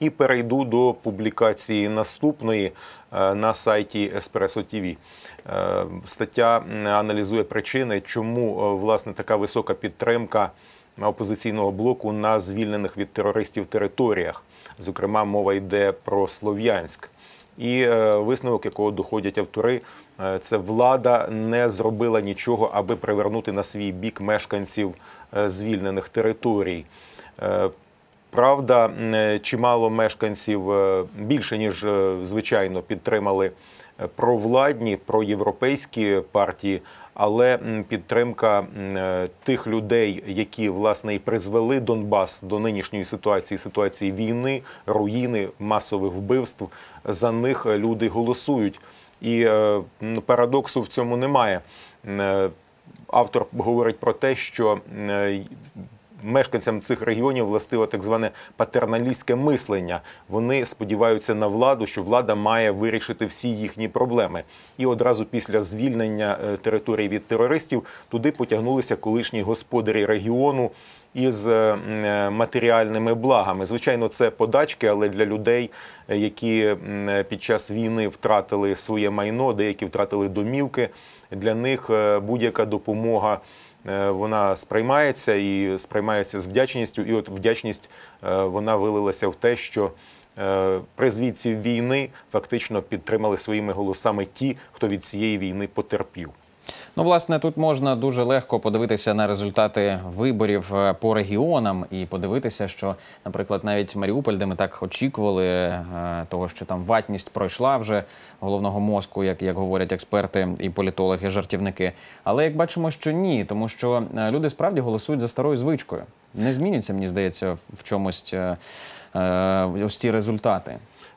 І перейду до публікації наступної е, на сайті Espresso TV. Е, Стаття аналізує причини, чому е, власне така висока підтримка опозиційного блоку на звільнених від терористів територіях. Зокрема, мова йде про Слов'янськ. І е, висновок, якого доходять автори, це влада не зробила нічого, аби привернути на свій бік мешканців звільнених територій. Правда, е, чимало мешканців е, більше ніж е, звичайно підтримали провладні, проєвропейські партії, але підтримка тих людей, які власне і призвели Донбас до нинішньої ситуації, ситуації війни, руїни, масових вбивств, за них люди голосують. І парадоксу в цьому немає. Автор говорить про те, що мешканцям цих регіонів властиво так зване патерналістське мислення. Вони сподіваються на владу, що влада має вирішити всі їхні проблеми. І одразу після звільнення е, територій від терористів туди потягнулися колишні господарі регіону. Із е, е, матеріальними благами, звичайно, це подачки, але для людей, які під час війни втратили своє майно, деякі втратили домівки. Для них будь-яка допомога вона сприймається і сприймається з вдячністю. І от вдячність е, вона вилилася в те, що при звідці війни фактично підтримали своїми голосами ті, хто від цієї війни потерпів. Ну, власне, тут можна дуже легко подивитися на результати виборів е, по регіонам і подивитися, що, наприклад, навіть Маріуполь, де ми так очікували, е, того, що там ватність пройшла вже головного мозку, як, як говорять експерти і політологи, жартівники. Але як бачимо, що ні, тому що е, люди справді голосують за старою звичкою. Не змінюється, мені здається, в- чомусь ось ці результати.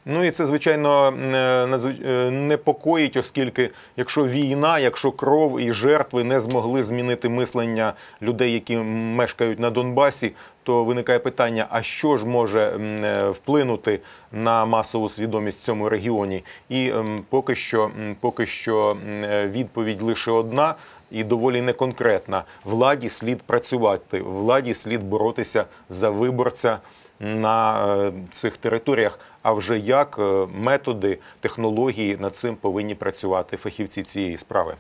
Ну і це звичайно е, е, непокоїть, оскільки якщо війна, якщо кров і жертви не змогли змінити мислення людей, які мешкають на Донбасі, то виникає питання: а що ж може е, вплинути на масову свідомість в цьому регіоні? І ем, поки що, поки що відповідь лише одна. І доволі неконкретна. Владі слід працювати, владі слід боротися за виборця на е, цих територіях. А вже як е, методи, технології над цим повинні працювати фахівці цієї справи.